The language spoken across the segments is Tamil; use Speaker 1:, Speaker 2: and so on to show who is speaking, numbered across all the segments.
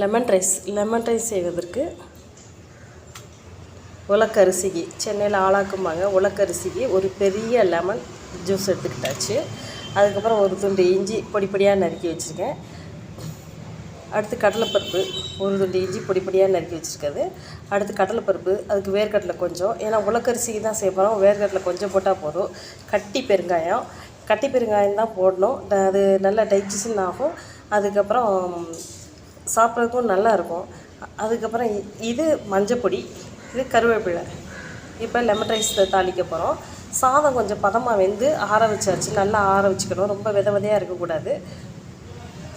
Speaker 1: லெமன் ரைஸ் லெமன் ரைஸ் செய்வதற்கு உலக்கரிசிக்கு சென்னையில் ஆளாக்கும்பாங்க. உலக்கரிசிக்கு ஒரு பெரிய லெமன் ஜூஸ் எடுத்துக்கிட்டாச்சு. அதுக்கப்புறம் ஒரு துண்டு இஞ்சி பொடி பொடியாக நறுக்கி வச்சுருக்கேன். அடுத்து கடலைப்பருப்பு ஒரு துண்டு இஞ்சி பொடி பொடியாக நறுக்கி வச்சுருக்கிறது. அடுத்து கடலைப்பருப்பு அதுக்கு வேர்க்கடலை கொஞ்சம். ஏன்னா உலக்கரிசிக்கு தான் செய்ய போகிறோம் வேர்க்கடலை கொஞ்சம் போட்டால் போதும். கட்டி பெருங்காயம். கட்டி பெருங்காயம் தான் போடணும். அது நல்லா டைஜஷன் ஆகும். அதுக்கப்புறம் சாப்பிட்றதுக்கும் நல்லாயிருக்கும். அதுக்கப்புறம் இ- இது மஞ்சப்பொடி இது கருவேப்பிலை. இப்போ லெமன் ரைஸ் தாளிக்க போகிறோம். சாதம் கொஞ்சம் பதமாக வெந்து ஆற வச்சாச்சு. நல்லா ஆற வச்சுக்கணும். ரொம்ப வித விதையாக இருக்கக்கூடாது.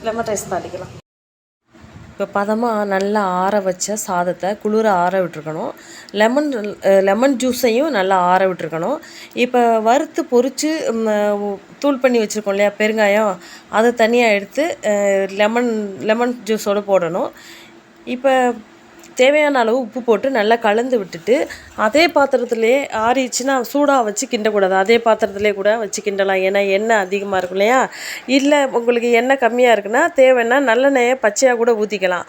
Speaker 1: லெமன் ரைஸ் தாளிக்கலாம். இப்போ பதமாக நல்லா ஆற வச்ச சாதத்தை குளிர ஆற விட்டுருக்கணும். லெமன் லெமன் ஜூஸையும் நல்லா ஆற விட்டுருக்கணும். இப்போ வறுத்து பொறிச்சு தூள் பண்ணி வச்சுருக்கோம் இல்லையா பெருங்காயம் அதை தனியாக எடுத்து லெமன் லெமன் ஜூஸோடு போடணும். இப்போ தேவையான அளவு உப்பு போட்டு நல்லா கலந்து விட்டுட்டு அதே பாத்திரத்துலேயே ஆறிச்சுன்னா சூடாக வச்சு கிண்டக்கூடாது. அதே பாத்திரத்துலேயே கூட வச்சு கிண்டலாம். ஏன்னா எண்ணெய் அதிகமாக இருக்கும் இல்லையா? இல்லை உங்களுக்கு எண்ணெய் கம்மியாக இருக்குன்னா தேவைன்னா நல்லெண்ணெயை பச்சையாக கூட ஊற்றிக்கலாம்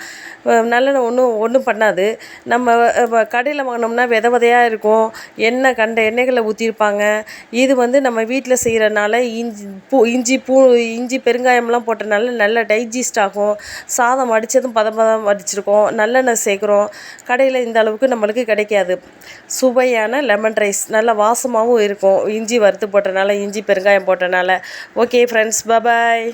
Speaker 1: நல்லெண்ணெய் ஒன்றும் ஒன்றும் பண்ணாது. நம்ம கடையில் வாங்கினோம்னா வித விதையாக இருக்கும். எண்ணெய் கண்ட எண்ணெய்களை ஊற்றிருப்பாங்க இது வந்து நம்ம வீட்டில் செய்கிறனால இஞ்சி பூ இஞ்சி பூ இஞ்சி பெருங்காயம்லாம் போட்டனால நல்ல டைஜஸ்ட் ஆகும். சாதம் அடித்ததும் பதம் பதம் அடிச்சிருக்கோம். நல்லெண்ணெய் சேர்க்குறோம். கடையில் இந்த அளவுக்கு நம்மளுக்கு கிடைக்காது. சுவையான லெமன் ரைஸ் நல்ல வாசமாகவும் இருக்கும். இஞ்சி வறுத்து போட்டனால இஞ்சி பெருங்காயம் போட்டனால. Okay friends bye bye